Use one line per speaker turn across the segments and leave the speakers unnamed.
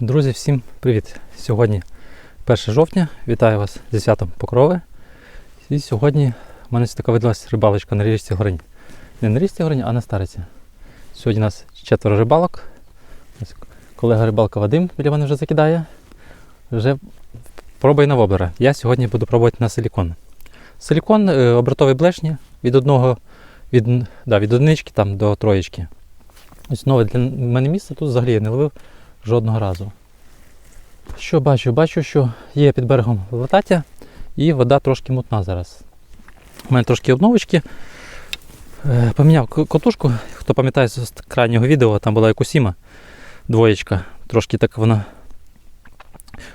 Друзі, всім привіт! Сьогодні 1 жовтня. Вітаю вас зі святом Покрови. І сьогодні в мене така видалась рибалочка на річці Горинь. Не на річці Горинь, а на стариці. Сьогодні у нас четверо рибалок. Колега рибалка Вадим біля мене вже закидає. Вже пробує на воблера. Я сьогодні буду пробувати на силікон. Силікон е, обертовий блешні від одного від, да, від одинички там, до троєчки. Ось нове для мене місце тут взагалі я не ловив жодного разу. Що бачу? Бачу, що є під берегом латаття і вода трошки мутна зараз. У мене трошки обновочки. Е, Поміняв котушку. Хто пам'ятає з крайнього відео, там була якусіма двоєчка. Трошки так вона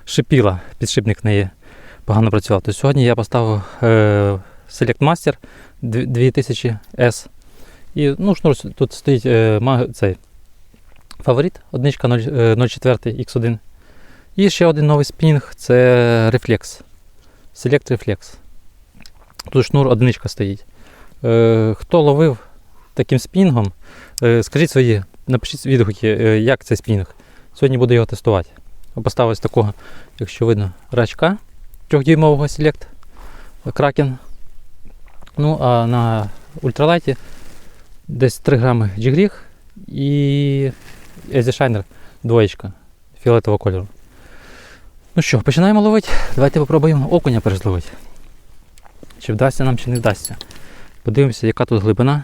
шипіла, підшипник в неї погано працював. То сьогодні я поставив е, Select Master 2000S. І ну, шнур тут стоїть е, цей фаворит, одничка 0, е, 04 X1. І ще один новий спінінг це Reflex. Select Reflex. Тут шнур одиничка стоїть. Е, хто ловив таким спінінгом, е, скажіть свої, напишіть відгуки, е, як цей спінінг. Сьогодні буду його тестувати. Поставив такого, якщо видно, рачка 3-дюймового Select Kraken. Ну, а на ультралайті десь 3 грами джигріг і Езі Шайнер двоєчка фіолетового кольору. Ну що, починаємо ловити. Давайте попробуємо окуня перезловити. Чи вдасться нам, чи не вдасться. Подивимося, яка тут глибина,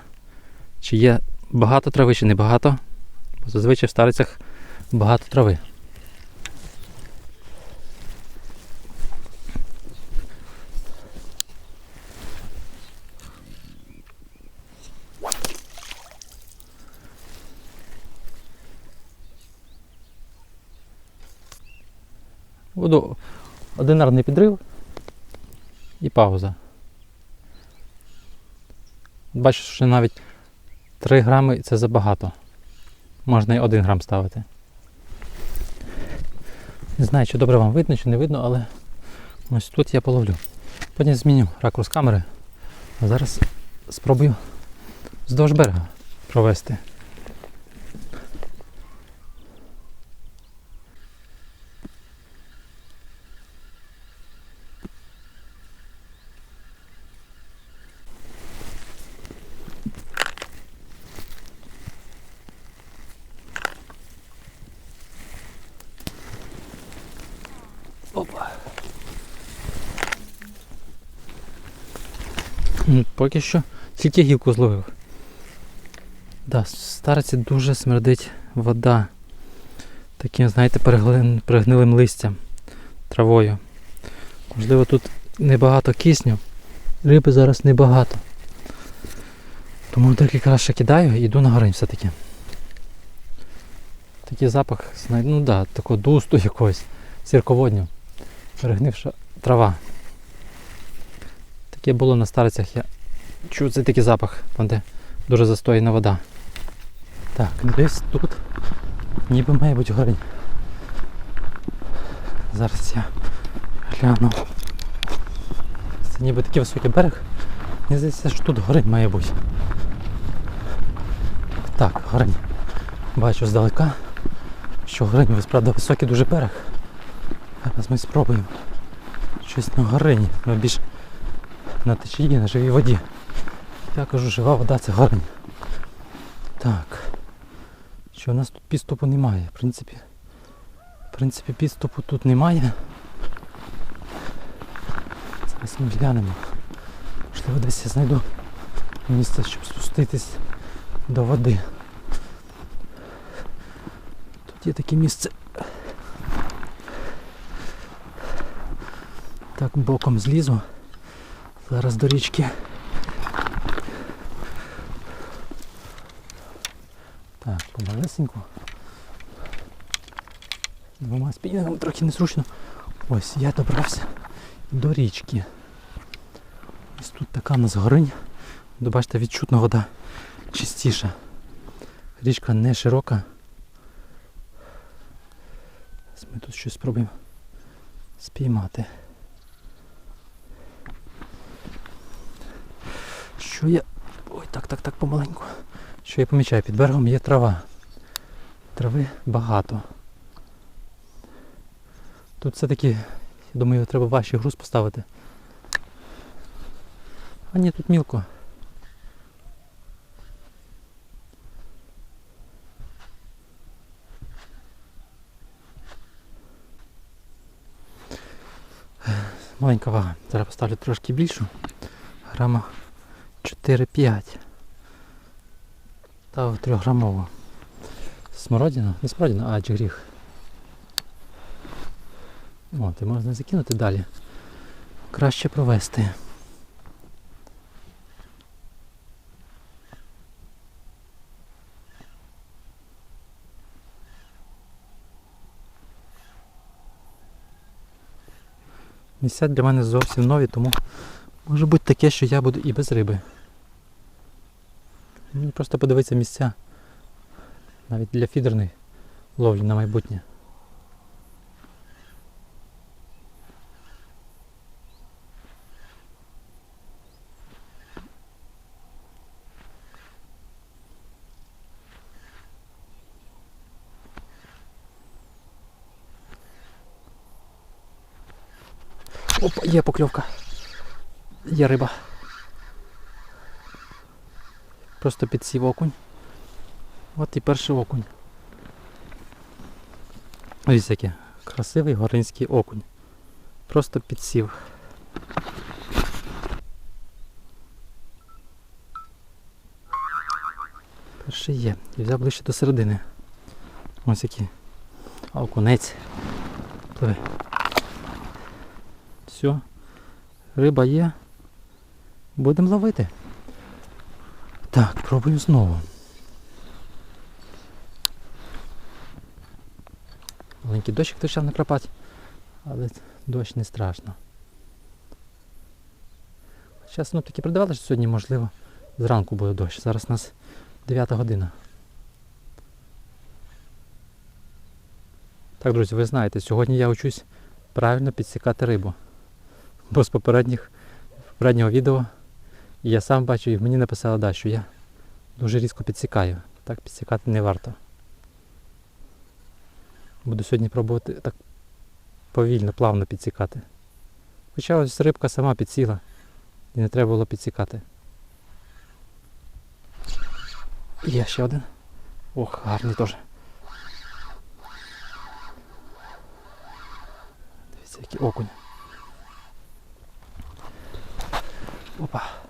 чи є багато трави, чи не багато. Бо зазвичай в старицях багато трави. Буду одинарний підрив і пауза. Бачу, що навіть 3 грами це забагато. Можна і 1 грам ставити. Не знаю, чи добре вам видно, чи не видно, але ось тут я половлю. Потім зміню ракурс камери. А зараз спробую вздовж берега провести. Опа. М, Поки що тільки гілку зловив. Да, в дуже смердить вода. Таким, знаєте, перегнилим листям, травою. Можливо, тут небагато кисню. Риби зараз небагато. Тому декілька разів ще кидаю і йду на горень все-таки. Такий запах, ну да, такого дусту якогось, сірководню перегнивша трава. Таке було на старицях. Я чув цей такий запах, там де дуже застояна вода. Так, десь тут ніби має бути горень. Зараз я гляну. Це ніби такий високий берег. Мені здається, що тут горень має бути. Так, горень. Бачу здалека, що горень, справді високий дуже берег. Зараз ми спробуємо щось на горені, ну більш на течії, на живій воді. Я кажу, жива вода це горень. Так. Що у нас тут підступу немає, в принципі. В принципі, підступу тут немає. Зараз ми глянемо. Можливо, десь я знайду місце, щоб спуститись до води. Тут є таке місце. Так, боком злізу. Зараз до річки. Так, помалесеньку. Двома спінінгами трохи незручно. Ось я добрався до річки. Ось тут така у нас горинь. Бачите, відчутна вода чистіша. Річка не широка. Ми тут щось спробуємо спіймати. Що я... Ой, так, так, так, помаленьку. Що я помічаю, під берегом є трава. Трави багато. Тут все-таки, я думаю, треба важчий груз поставити. А ні, тут мілко. Маленька вага. Зараз поставлю трошки більшу. Грама 4-5. Ставив 3 грамову. Смородина? Не смородина, а джигріх. О, ти можна закинути далі. Краще провести. Місця для мене зовсім нові, тому може бути таке, що я буду і без риби. Мені просто подивитися місця. Навіть для фідерної ловлі на майбутнє. Опа, є покльовка. Є риба. Просто підсів окунь. От і перший окунь. Ось який красивий горинський окунь. Просто підсів. Перший є. І взяв ближче до середини. Ось який. Окунець. Пливе. Все. Риба є. Будемо ловити. Так, пробуємо знову. Маленький дощик почав накрапати, але дощ не страшно. Зараз ну, таки передавали, що сьогодні, можливо, зранку буде дощ. Зараз у нас 9 година. Так, друзі, ви знаєте, сьогодні я учусь правильно підсікати рибу. Бо з попередніх, попереднього відео я сам бачу і мені написали, да, що я дуже різко підсікаю. Так підсікати не варто. Буду сьогодні пробувати так повільно, плавно підсікати. Хоча ось рибка сама підсіла і не треба було підсікати. Є ще один. Ох, гарний теж. Дивіться, який окунь. Опа.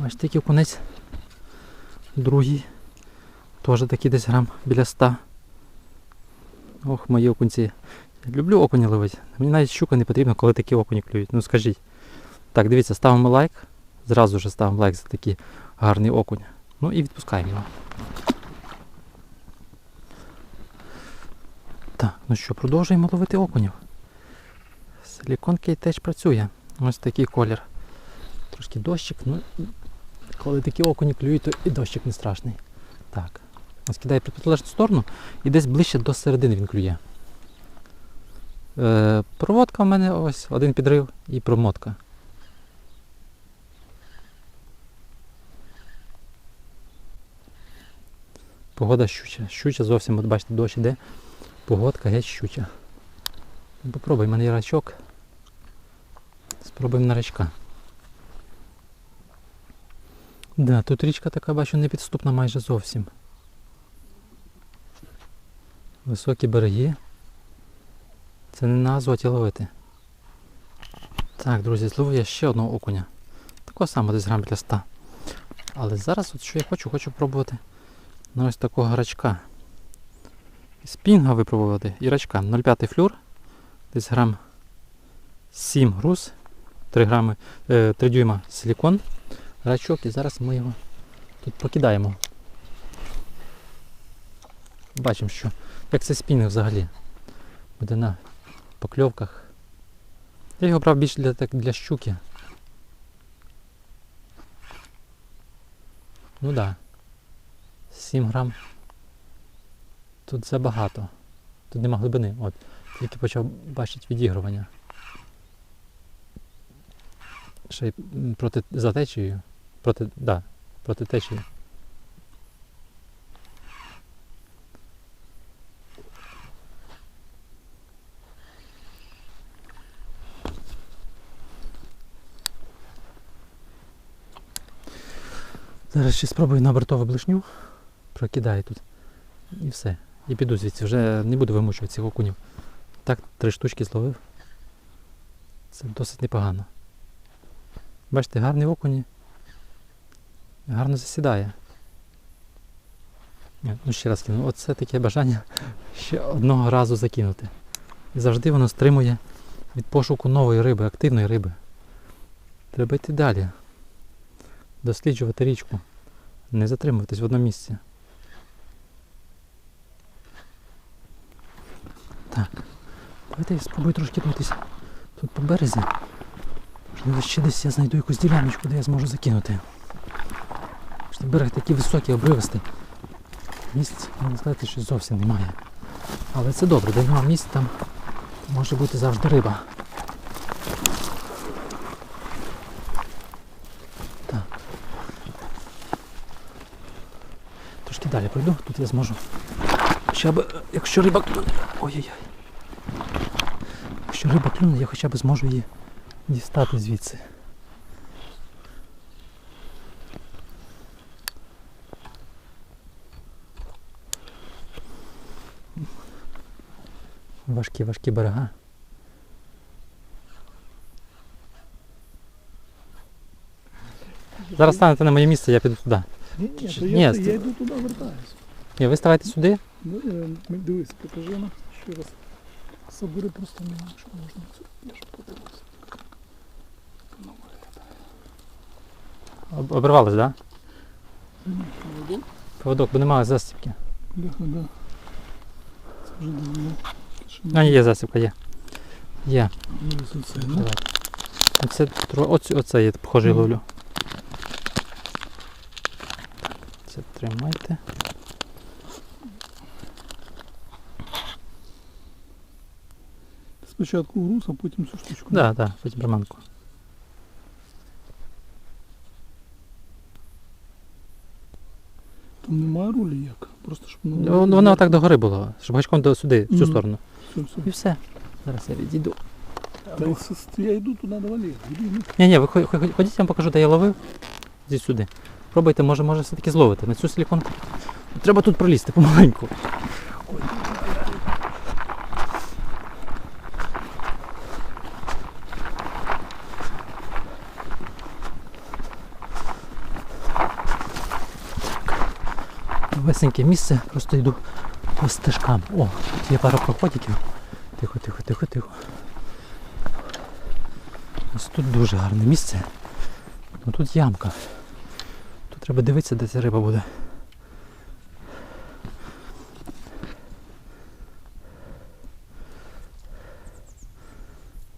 Бачите, який окунець. Другий. Теж такий десь грам біля 100. Ох, мої окунці. Я люблю окуні ловити. Мені навіть щука не потрібна, коли такі окуні клюють. Ну скажіть. Так, дивіться, ставимо лайк. Зразу ж ставимо лайк за такий гарний окунь. Ну і відпускаємо його. Так, ну що, продовжуємо ловити окунів. Силікон теж працює. Ось такий колір. Трошки дощик, ну коли такі окуні клюють, то і дощик не страшний. Так. Ось кидає протилежну сторону і десь ближче до середини він клює. Е, проводка в мене ось, один підрив і промотка. Погода щуча. Щуча зовсім, от бачите, дощ іде. Погодка геть щуча. Ну, Попробуй, в мене є рачок. Спробуємо на рачка. Да, тут річка така, бачу, непідступна майже зовсім. Високі береги. Це не на азоті ловити. Так, друзі, зловив я ще одного окуня. Такого самого десь грам біля 100. Але зараз от що я хочу, хочу пробувати на ось такого рачка. Спінга випробувати і рачка. 0,5 флюр. Десь грам 7 груз, 3 грами, 3 дюйма силікон, рачок і зараз ми його тут покидаємо. Бачимо, що як це спінг взагалі. Буде на покльовках. Я його брав більше для, так, для щуки. Ну. Да. 7 грам. Тут забагато. Тут нема глибини. От. Тільки почав бачити відігрування. Ще й проти за. Проти, да, проти течії. Зараз ще спробую на бортову блишню, прокидаю тут і все. І піду звідси, вже не буду вимучувати цих окунів. Так, три штучки зловив. Це досить непогано. Бачите, гарні окуні. Гарно засідає. Ну ще раз кину. Оце таке бажання ще одного разу закинути. І завжди воно стримує від пошуку нової риби, активної риби. Треба йти далі. Досліджувати річку. Не затримуватись в одному місці. Так. Давайте я спробую трошки пройтися тут по березі. Можливо, ще десь я знайду якусь діляночку, де я зможу закинути. Берег такий високий, обривистий. Місць, можна сказати, що зовсім немає. Але це добре, де нема місць, там може бути завжди риба. Так. Трошки далі пройду, тут я зможу. Хоча б, якщо риба клюне. Ой-ой-ой. Якщо риба клюне, я хоча б зможу її дістати звідси. Важкі, важкі берега. Зараз станете на моє місце, я піду туди.
Ні, ні, то
ні,
я,
це-
я йду туди вертаюся.
Ні, ви ставайте сюди.
Ну, е, дивись, покажи нам ще раз. Собери просто не що можна. Це я ж подивився. Ну,
Об- Обірвались, так? Да?
ні, поводок.
Поводок, бо немає застібки.
Бляха, да. Це вже давно.
А, є застібка, є. Є.
Оце, ну.
Давайте. Оце, оце, оце я похожий ловлю. Це тримайте.
Спочатку груз, а потім цю штучку.
Так, да, так, да, потім приманку.
Там немає рулі як. Просто щоб.
Ну, Воно так догори було, щоб гачком до сюди, в цю сторону.
Все, все.
І все. Зараз я відійду.
Та я йду туди. Іди, ну.
Ні, ні, ви хо- хо- ходіть, я вам покажу, де я ловив. Зі сюди. Пробуйте, може, може все-таки зловити. На цю силіконку. Треба тут пролізти помаленьку. Весеньке місце, просто йду по стежкам. О, є пара проходиків. Тихо, тихо, тихо, тихо. Ось тут дуже гарне місце. Ну тут ямка. Тут треба дивитися, де ця риба буде.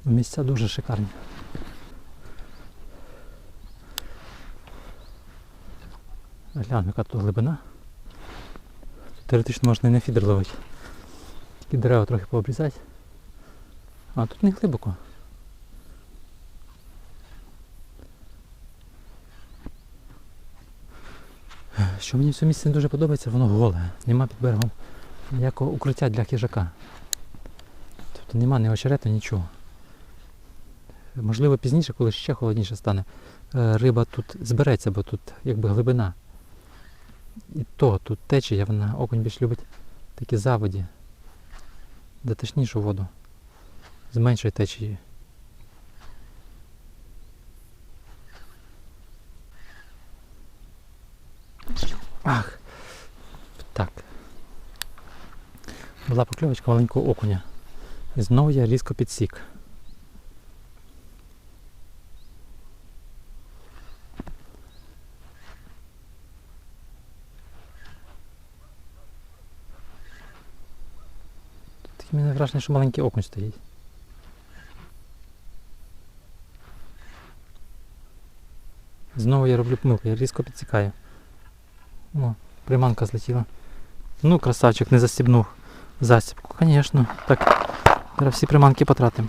Місця дуже шикарні. Глянь, яка тут глибина. Теоретично можна і на фідер ловити. Тільки дерева трохи пообрізати. А тут не глибоко. Що мені в цьому місці не дуже подобається, воно голе. Нема під берегом ніякого укриття для хижака. Тобто нема ні очерету, нічого. Можливо, пізніше, коли ще холодніше стане, е, риба тут збереться, бо тут якби глибина. І то тут течія, вона окунь більш любить такі заводі, де точнішу воду. З меншою течією. Ах. Так. Була покльовочка маленького окуня. І знову я різко підсік. Тут таке що маленький окунь стоїть. Знову я роблю помилку, я різко підсікаю. О, приманка злетіла. Ну, красавчик, не застібнув засібку. Звісно. Так, зараз всі приманки потратимо.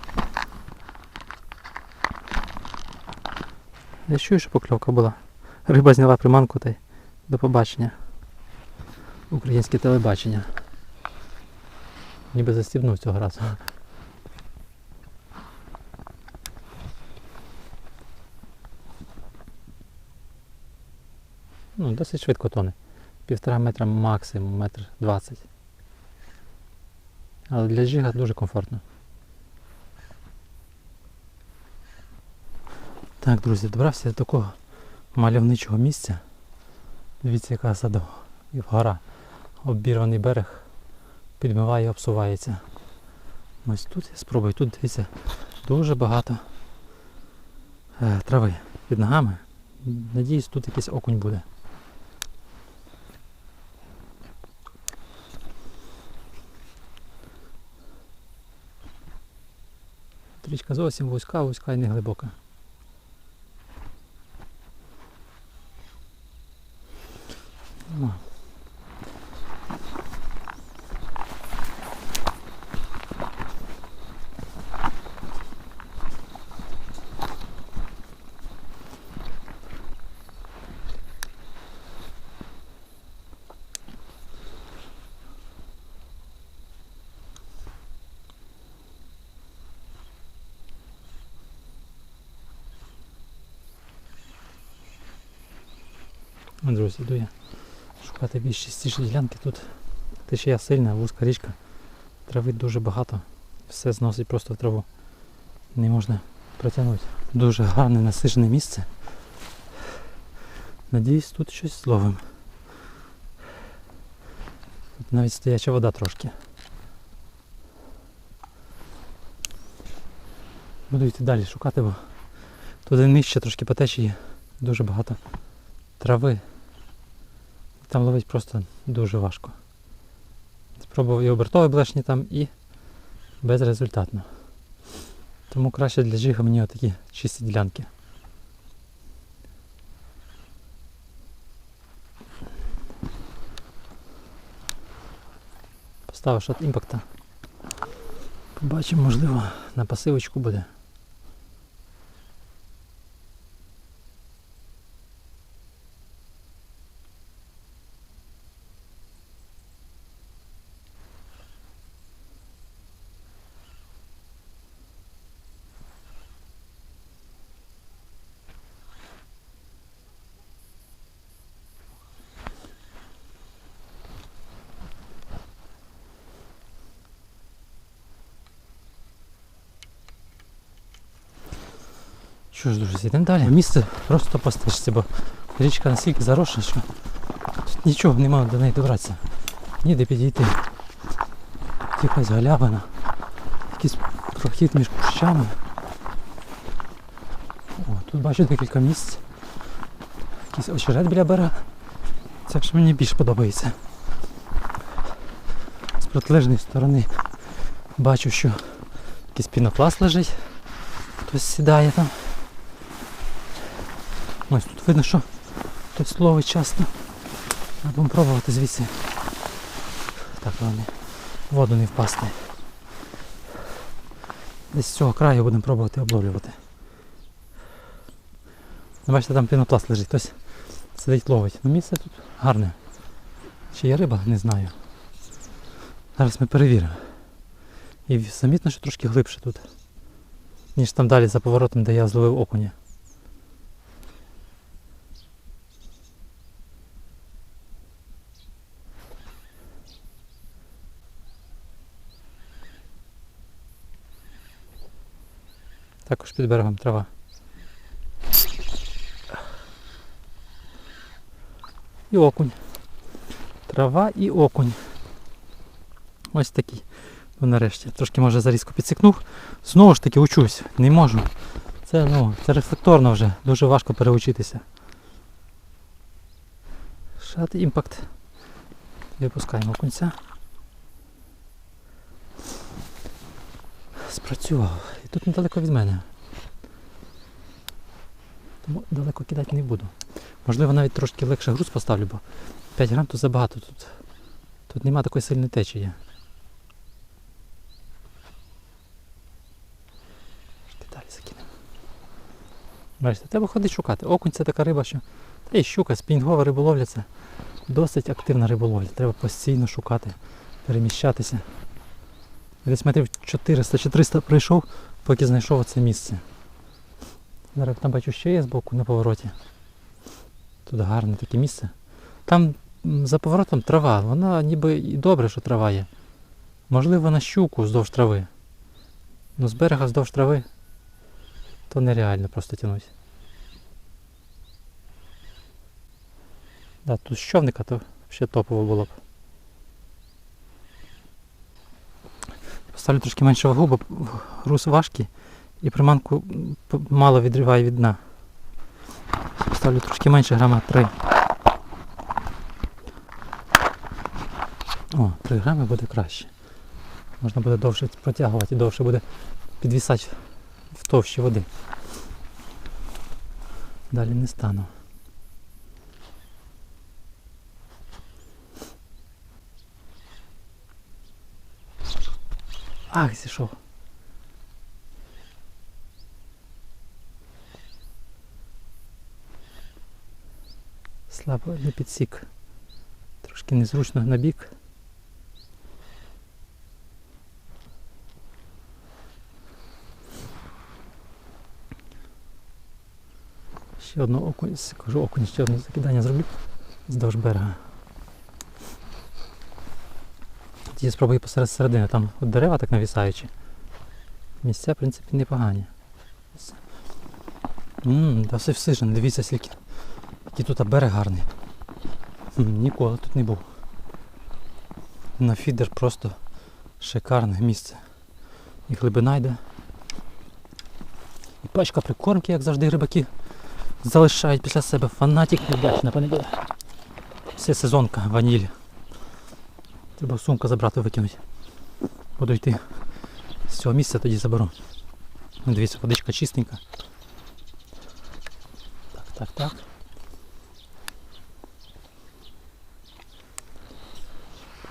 Я чую, що покльовка була. Риба зняла приманку та й до побачення. Українське телебачення. Ніби застібнув цього разу. досить швидко тоне. Півтора метра максимум, метр двадцять. Але для жига дуже комфортно. Так, друзі, добрався до такого мальовничого місця. Дивіться, яка садо і гора. Обірваний берег підмиває обсувається. Ось тут я спробую. Тут дивіться дуже багато е, трави під ногами. Надіюсь, тут якийсь окунь буде. Річка зовсім вузька, вузька і не глибока. О. Друзі, йду я шукати більш чистіші ділянки. Тут течія сильна, вузька річка. Трави дуже багато. Все зносить просто в траву. Не можна протягнути. Дуже гарне насижене місце. Надіюсь, тут щось зловим. Тут навіть стояча вода трошки. Буду йти далі шукати, бо туди нижче трошки по течії дуже багато трави. Там ловить просто дуже важко. Спробував і обертові блешні там, і безрезультатно. Тому краще для жига мені отакі чисті ділянки. Поставив шот імпакта. Побачимо, можливо, на пасивочку буде. Що ж, друзі, йдемо далі. Місце просто постежиться, бо річка настільки заросла, що нічого немає до неї добратися. Ніде підійти. Якась галявина, якийсь прохід між кущами. О, тут бачу декілька місць. Якийсь очерет біля берега. Це ж мені більш подобається. З протилежної сторони бачу, що якийсь пінопласт лежить. Хтось сідає там. Ось тут видно, що хтось ловить часто. Будемо пробувати звідси. Так, головне, воду не впасти. Десь з цього краю будемо пробувати обловлювати. Ну, Бачите, там пінопласт лежить, хтось сидить ловить. Ну місце тут гарне. Чи є риба, не знаю. Зараз ми перевіримо. І замітно, що трошки глибше тут, ніж там далі за поворотом, де я зловив окуня. Також під берегом трава. І окунь. Трава і окунь. Ось такий. Ну нарешті. Трошки може зарізко підсікнув. Знову ж таки учусь. Не можу. Це ну, це рефлекторно вже. Дуже важко переучитися. Шат імпакт. Випускаємо окунця. Спрацював. Тут недалеко від мене. Тому далеко кидати не буду. Можливо, навіть трошки легше груз поставлю, бо 5 грам то забагато тут. Тут нема такої сильної течії. Далі закинемо. Бачите, треба ходити шукати. Окунь це така риба, що. Та і щука, спінгова риболовля це досить активна риболовля. Треба постійно шукати, переміщатися. Десь метрів 400 чи 300 пройшов, поки знайшов це місце. Зараз там бачу ще є збоку на повороті. Тут гарне таке місце. Там за поворотом трава, вона ніби і добре, що трава є. Можливо, на щуку вздовж трави. Ну з берега вздовж трави то нереально просто тягнуть. Да, тут з човника то ще топово було б. Поставлю трошки менше вагу, бо груз важкий і приманку мало відриває від дна. Поставлю трошки менше грама 3. О, 3 грами буде краще. Можна буде довше протягувати довше буде підвісати в товщі води. Далі не стану. Ах, зійшов. Слабо не підсік. Трошки незручно на бік. Ще одну окунь, кажу окунь, ще одне закидання зроблю здовж берега. Я спробую посеред середини, там от дерева так навісаючі. Місця, в принципі, непогані. Ммм, та все дивіться скільки. Який тут берег гарний. М, Ніколи тут не був. На фідер просто шикарне місце. І глибина йде. І пачка прикормки, як завжди, рибаки залишають після себе фанатик вдячна понеділя. Все сезонка, ваніль. Треба сумку забрати викинути. Буду йти з цього місця тоді заберу. Ну, Дивіться, водичка чистенька. Так, так, так.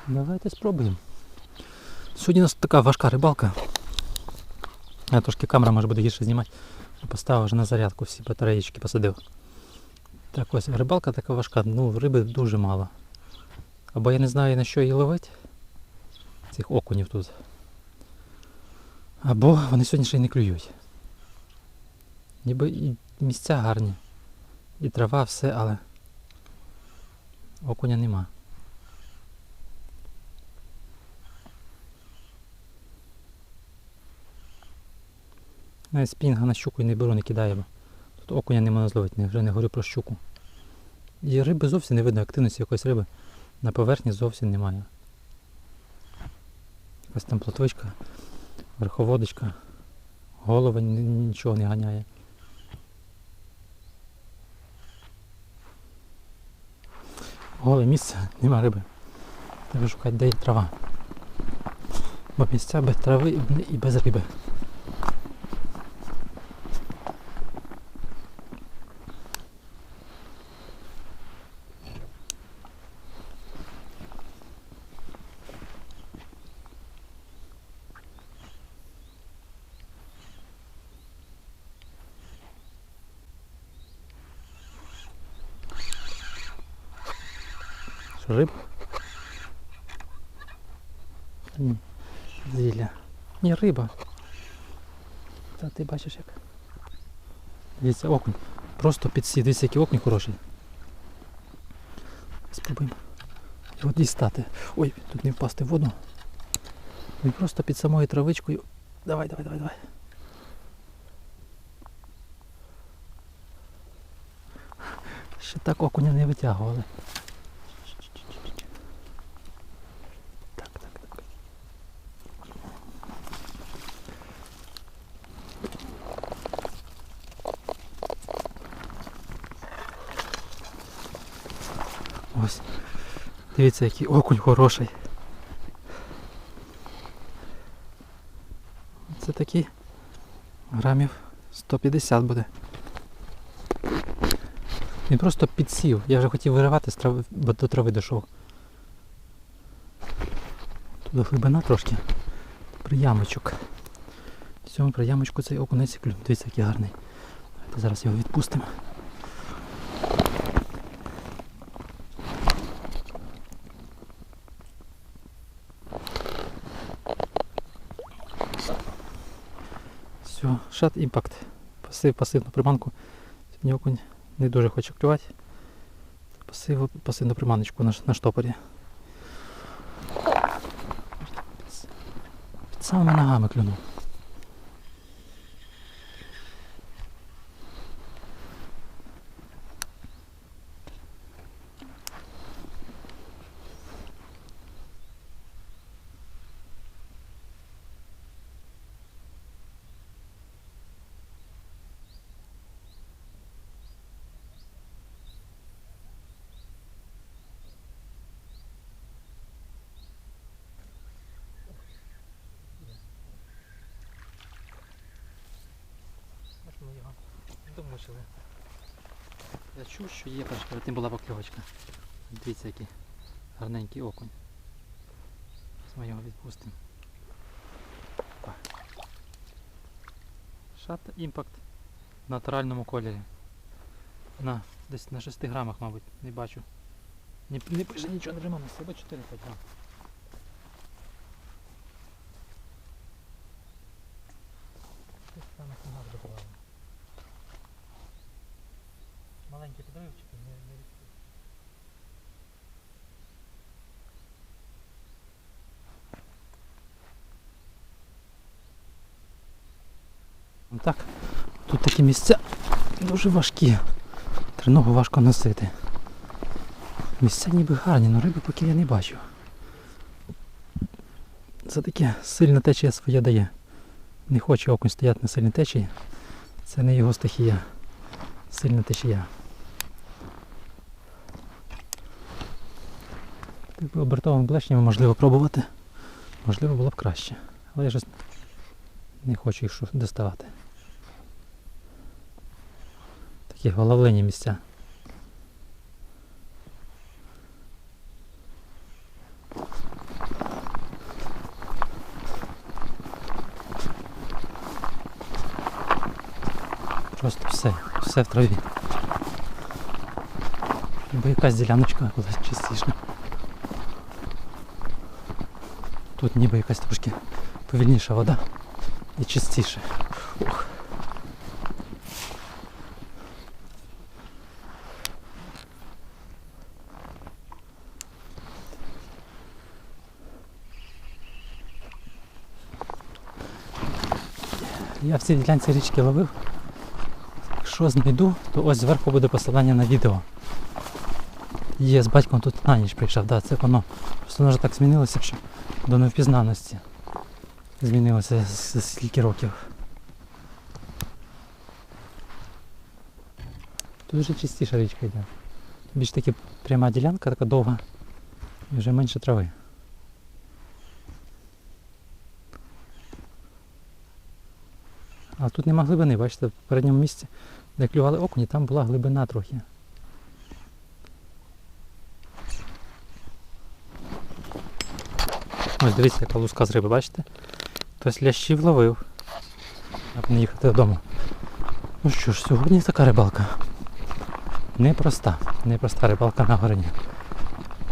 Давайте спробуємо. Сьогодні у нас така важка рибалка. Я трошки камера може буде гірше знімати. Поставив вже на зарядку всі батареїчки посадив. Так ось рибалка така важка, ну риби дуже мало. Або я не знаю на що її ловити. Цих окунів тут. Або вони сьогодні ще й не клюють. Ніби і місця гарні. І трава, все, але окуня нема. Навіть спінга на щуку і не беру, не кидаю. бо Тут окуня не можна зловити, вже не говорю про щуку. І риби зовсім не видно, активності якоїсь риби на поверхні зовсім немає. Якась там плотвичка, верховодочка, голова нічого не ганяє. Голе місце, нема риби. Треба шукати, де є трава. Бо місця без трави і без риби. Риб? Зілля. Ні, риба. Та ти бачиш як. Дивіться, окунь. Просто підсів. Дивіться, який окунь хороший. Спробуємо його дістати. Ой, тут не впасти в воду. Він просто під самою травичкою. Давай, давай, давай, давай. Ще так окуня не витягували. Так, так, так. Ось. Дивіться, який окунь хороший. Це такий грамів 150 буде. Він просто підсів. Я вже хотів виривати, з трави, бо до трави дійшов. Тут глибина трошки. Приямочок. Цьому приямочку цей окунець клюв. Дивіться, який гарний. Давайте зараз його відпустимо. Все, шат імпакт. Пасив пасивну приманку. Сьогодні окунь не дуже хоче клювати. Пасиву, пасивну приманочку на, на штопорі. Під самими ногами клюнув. Аж ми його домучили. Я що є перед тим була покльовочка. Дивіться, який гарненький окунь. Зараз Ми його відпустимо. Шат імпакт в натуральному кольорі. На, десь на 6 грамах, мабуть, не бачу. Не, не пише нічого, не на себе 4 грам. Десь там на Маленькі підривчики, не, не різкі. Ну Так, тут такі місця дуже важкі. Триногу важко носити. Місця ніби гарні, але риби поки я не бачу. Це таке сильна течія своє дає. Не хоче окунь стояти на сильній течії. Це не його стихія. Сильна течія. Так би обертовим блешнями можливо пробувати. Можливо було б краще. Але я ж не хочу їх доставати. Такі головлені місця. Просто все, все в траві. Бо якась діляночка була чистіша. Тут ніби якась трошки повільніша вода і чистіше. Ух. Я в цій ділянці річки ловив. Якщо знайду, то ось зверху буде посилання на відео. Є з батьком тут на ніч приїжджав, да, це воно. Просто воно вже так змінилося, що до невпізнаності. Змінилося з- з скільки років. Тут вже чистіша річка йде. Більш таки пряма ділянка, така довга. І вже менше трави. А тут нема глибини, бачите, в передньому місці, де клювали окуні, там була глибина трохи. Ось дивіться, яка луска з риби, бачите? Хтось лящів ловив. Як не їхати додому. Ну що ж, сьогодні така рибалка. Непроста, непроста рибалка на гороні.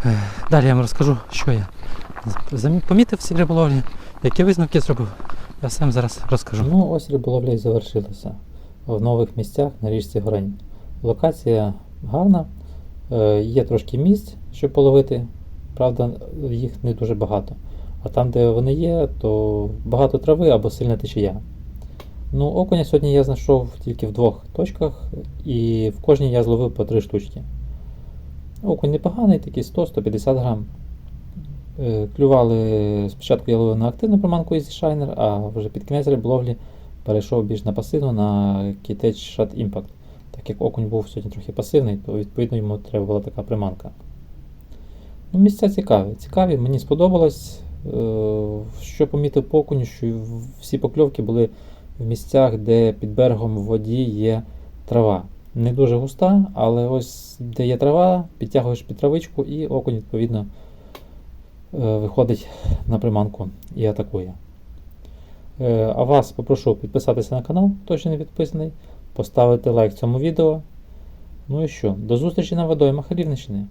Ех, Далі я вам розкажу, що я помітив в цій риболовлі, які висновки зробив. Я сам зараз розкажу. Ну, ось риболовля і завершилася в нових місцях на річці Горень. Локація гарна, е, є трошки місць, щоб половити, правда, їх не дуже багато. А там, де вони є, то багато трави або сильна течія. Ну, окуня сьогодні я знайшов тільки в двох точках, і в кожній я зловив по три штучки. Окунь непоганий, такий 100-150 грам. Е, Клювали спочатку я ловив на активну приманку Easy Shiner, а вже під кінець риболовлі перейшов більш на пасивну на Kitech Shot Impact. Так як окунь був сьогодні трохи пасивний, то відповідно йому треба була така приманка. Ну, місця цікаві. Цікаві, мені сподобалось. Е, Що помітив по окуню, що всі покльовки були в місцях, де під берегом в воді є трава. Не дуже густа, але ось де є трава, підтягуєш під травичку і окунь відповідно е, виходить на приманку і атакує. Е, А вас попрошу підписатися на канал, хто ще не підписаний, поставити лайк цьому відео. Ну і що, до зустрічі на водоймах Рівненщини.